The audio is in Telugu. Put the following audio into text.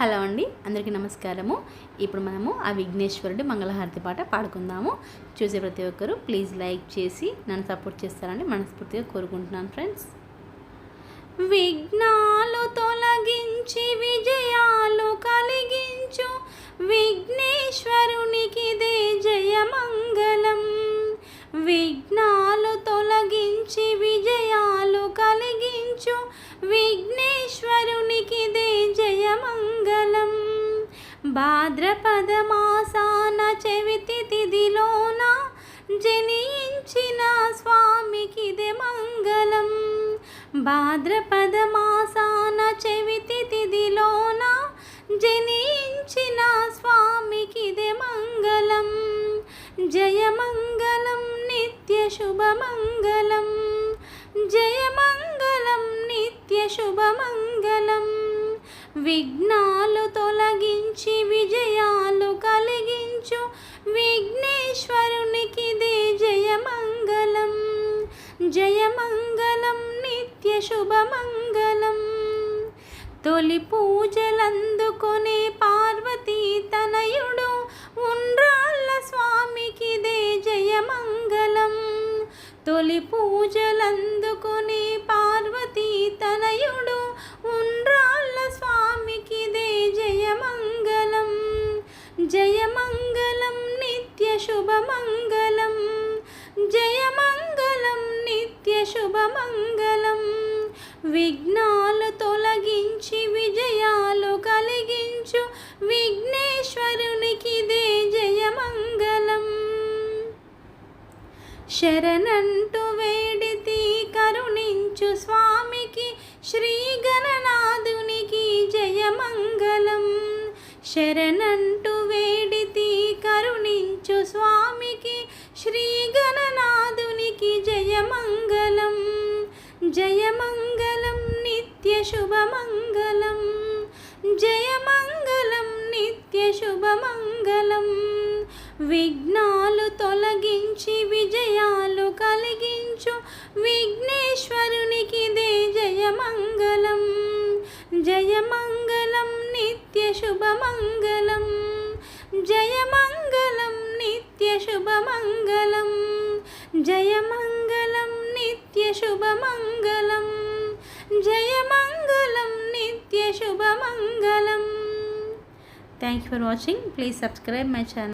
హలో అండి అందరికీ నమస్కారము. ఇప్పుడు మనము ఆ విఘ్నేశ్వరుడి మంగళహారతి పాట పాడుకుందాము. చూసే ప్రతి ఒక్కరూ ప్లీజ్ లైక్ చేసి నన్ను సపోర్ట్ చేస్తారని మనస్ఫూర్తిగా కోరుకుంటున్నాను ఫ్రెండ్స్. విఘ్నాలు తొలగించి విజయాలు కలిగించు విఘ్నేశ్వరునికి దే జయమంగళం. విఘ్నాలు భాద్రపదమాసాన చెవితి తిదిలోన జనించిన స్వామికి మంగళం. భాద్రపదమాసాన చెవితి తిదిలోన జనించిన స్వామికి మంగళం. జయమంగళం నిత్య శుభమంగళం జయమంగళం నిత్య శుభమంగళం విఘ్నాలు తొలగించి విజయాలు కలిగించు. విఘ్నేశ్వరునికి దే జయమంగళం. జయమంగళం నిత్య శుభమంగళం. తొలి పూజలందుకొనే పార్వతీ తనయుడు. ఉండ్రాళ్ళ స్వామికి దే జయమంగళం. తొలి పూజలందు శుభమంగళం. జయమంగళం నిత్య శుభమంగళం. విఘ్నాలు తొలగించి విజయాలు కలిగించు విఘ్నేశ్వరునికి దే జయమంగళం. శరణంటూ వేడితి కరుణించు స్వామికి శ్రీ గణనాథునికి జయమంగళం. శరణంటూ వే శ్రీ గణనాథునికి జయమంగళం జయమంగళం నిత్య శుభమంగళం జయమంగళం నిత్య శుభమంగళం. విఘ్నాలు తొలగించి విజయాలు కలిగించు విఘ్నేశ్వరునికి దే జయమంగళం జయమంగళం నిత్య శుభమంగళం జయమంగళం నిత్యశుభమంగళం. జయమంగళం నిత్యశుభమంగళం. జయమంగళం నిత్యశుభమంగళం. Thank you for watching please subscribe my channel